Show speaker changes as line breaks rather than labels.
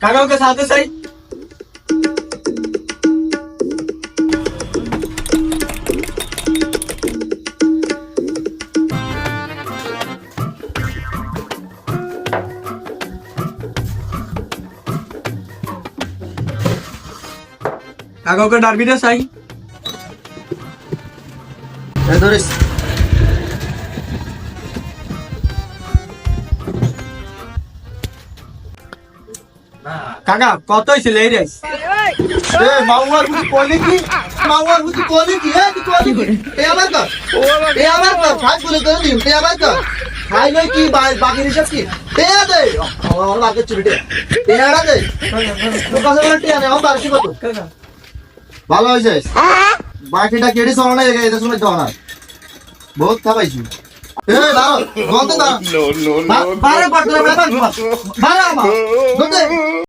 কাকা ওকে সাথে চাই। কাকা ওকে ডারবিটা চাই।
ধরিস।
কাকা কত হয়েছিল এই রেস
এ মাউয়ার বুঝি কইলি কি? মাউয়ার বুঝি কইলি কি? এ তুই কইলি কি? এ আমার তো এ আমার তো ভাই বলে করে দিম এ আমার তো ভাই লই কি? বাকি হিসাব কি? এ দে। আমার বাকি চুরিটে এ আড়া দে। তো কাছে বলে টিয়া নে আমার বাকি কত? ভালো হয়েছে। বাকিটা না এটা শুনে দাও না। বহুত খাবাইছি। এ দাও গন্ত